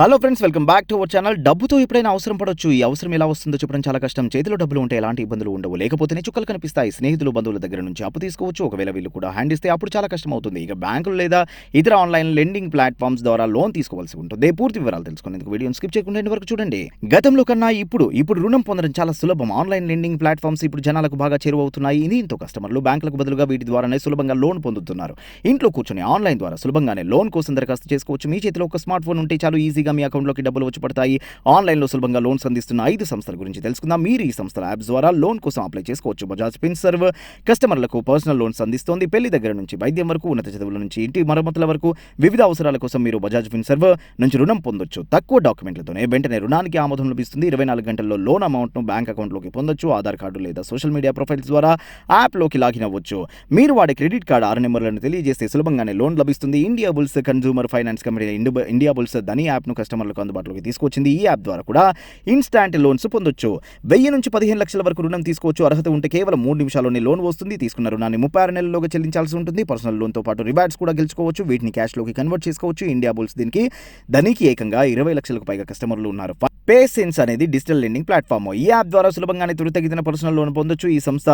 Hello friends welcome back to our channel డబ్బుతో ఎప్పుడైనా అవసరం పడొచ్చు. ఈ అవసరం ఎలా వస్తుందో చెప్పడం చాలా కష్టం. చేతిలో డబ్బులు ఉంటే ఎలాంటి ఇబ్బందులు ఉండవు. లేకపోతేనే చుక్కలు కనిపిస్తాయి. స్నేహితులు బంధువుల దగ్గర నుంచి అప్పు తీసుకోవచ్చు. ఒకవేళ వీళ్ళు కూడా హ్యాండ్ ఇస్తే అప్పుడు చాలా కష్టం అవుతుంది ఇక బ్యాంకులు లేదా ఇతర ఆన్లైన్ లెండింగ్ ప్లాట్ఫామ్స్ ద్వారా లోన్ తీసుకోవాల్సి ఉంటుంది. పూర్తి వివరాలు తెలుసుకునేందుకు వీడియోని స్కిప్ చేయకుండా వరకు చూడండి. గతంలో కన్నా ఇప్పుడు ఇప్పుడు రుణం పొందడం చాలా సులభం. ఆన్లైన్ లెండింగ్ ప్లాట్ఫామ్స్ ఇప్పుడు జనాలకు బాగా చేరువవుతున్నాయి. దీంతో కస్టమర్లు బ్యాంకులకు బదులుగా వీటి ద్వారానే సులభంగా లోన్ పొందుతున్నారు. ఇంట్లో కూర్చొని ఆన్లైన్ ద్వారా సులభంగానే లోన్ కోసం దరఖాస్తు చేసుకోవచ్చు. మీ చేతిలో ఒక స్మార్ట్ ఫోన్ ఉంటే చాలు ఈజీగా మీ అకౌంట్లోకి డబ్బులు వచ్చి పడతాయి. ఆన్లైన్లో సులభంగా లోన్స్ అందిస్తున్న ఐదు సంస్థల గురించి తెలుసుకుందాం. మీరు ఈ సంస్థల యాప్స్ ద్వారా లోన్ కోసం అప్లై చేసుకోవచ్చు. బజాజ్ పిన్ సర్వ్ కస్టమర్లకు పర్సనల్ లోన్స్ అందిస్తోంది. పెళ్ళి దగ్గర నుంచి వైద్యం వరకు ఉన్నత చదువుల నుంచి ఇంటి మరమ్మతుల వరకు వివిధ అవసరాల కోసం మీరు బజాజ్ ఫిన్ సర్వ్ నుంచి రుణం పొందొచ్చు. తక్కువ డాక్యుమెంట్లతోనే వెంటనే రుణానికి ఆమోదం లభిస్తుంది. ఇరవై నాలుగు గంటల్లో లోన్ అమౌంట్ను బ్యాంక్ అకౌంట్లోకి పొందొచ్చు. ఆధార్ కార్డు లేదా సోషల్ మీడియా ప్రొఫైల్స్ ద్వారా యాప్లోకి లాగిన్ అవ్వచ్చు. మీరు వాడే క్రెడిట్ కార్డు ఆరు నెంబర్లను తెలియజేస్తే సులభంగానే లోన్ లభిస్తుంది. Indiabulls consumer finance company Indiabulls Dhani యాప్ను కస్టమర్లకు అందుబాటులోకి తీసుకొచ్చింది ఈ యాప్ ద్వారా కూడా ఇన్స్టాంట్ లోన్స్ పొందొచ్చు. వెయ్యి నుంచి పదిహేను లక్షల వరకు రుణం తీసుకోవచ్చు. అర్హత ఉంటే కేవలం మూడు నిమిషాల్లోనే లోన్ వస్తుంది. తీసుకున్న రుణాన్ని ముప్పై ఆరు నెలల్లోగా చెల్లించాల్సి ఉంటుంది. పర్సనల్ లోన్తో పాటు రివార్డ్స్ కూడా గెలుచుకోవచ్చు. వీటిని క్యాష్లోకి కన్వర్ట్ చేసుకోవచ్చు. ఇండియా బుల్స్ దీనికి ధనికి ఏకంగా ఇరవై లక్షలకు పైగా కస్టమర్లు ఉన్నారు. పే సెన్స్ అనేది డిజిటల్ లెండింగ్ ప్లాట్ఫామ్ ఈ యాప్ ద్వారా సులభంగానే త్వరితగిన పర్సనల్ లోన్ పొందొచ్చు. ఈ సంస్థ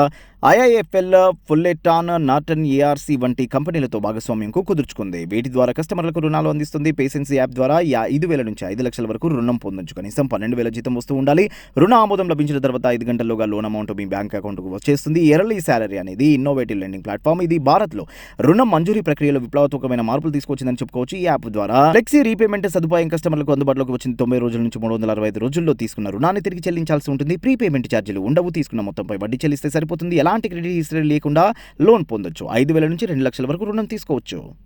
ఐఐఎఫ్ఎల్ ఫుల్లెటాన్ నార్టన్ ఏఆర్సీ వంటి కంపెనీలతో భాగస్వామ్యంకు కుదుర్చుకుంది. వీటి ద్వారా కస్టమర్లకు రుణాలు అందిస్తుంది. పేసెన్స్ యాప్ ద్వారా ఇది ఐదు వేల నుంచి ఐదు లక్షల వరకు రుణం పొందొచ్చు. కనీసం పన్నెండు వేల జీతం వస్తూ ఉండాలి. రుణ ఆమోదం లభించిన తర్వాత ఐదు గంటల్లోగా లోన్ అమౌంట్ మీ బ్యాంక్ అకౌంట్కు వచ్చేస్తుంది. ఎర్లీ శాలరీ అనేది ఇన్నోవేటివ్ లెండింగ్ ప్లాట్ఫామ్. ఇది భారత్లో రుణం మంజూరీ ప్రక్రియలో విప్లవాత్మకమైన మార్పులు తీసుకొచ్చిందని చెప్పుకోవచ్చు. ఈ యాప్ ద్వారా ఫ్లెక్సీ రీపేమెంట్ సదుపాయం కస్టమర్లకు అందుబాటులోకి వచ్చింది. తొంభై రోజుల నుంచి మూడు వందల అరవై ఐదు రోజుల్లో తీసుకున్న రుణాన్ని తిరిగి చెల్లించాల్సి ఉంటుంది. ప్రీపేమెంట్ ఛార్జీలు ఉండవు. తీసుకున్న మొత్తంపై వడ్డీ చెల్లిస్తే సరిపోతుంది. ఎలాంటి క్రెడిట్ హిస్టరీ లేకుండా లోన్ పొందొచ్చు. ఐదు వేల నుంచి రెండు లక్షల వరకు రుణం తీసుకోవచ్చు.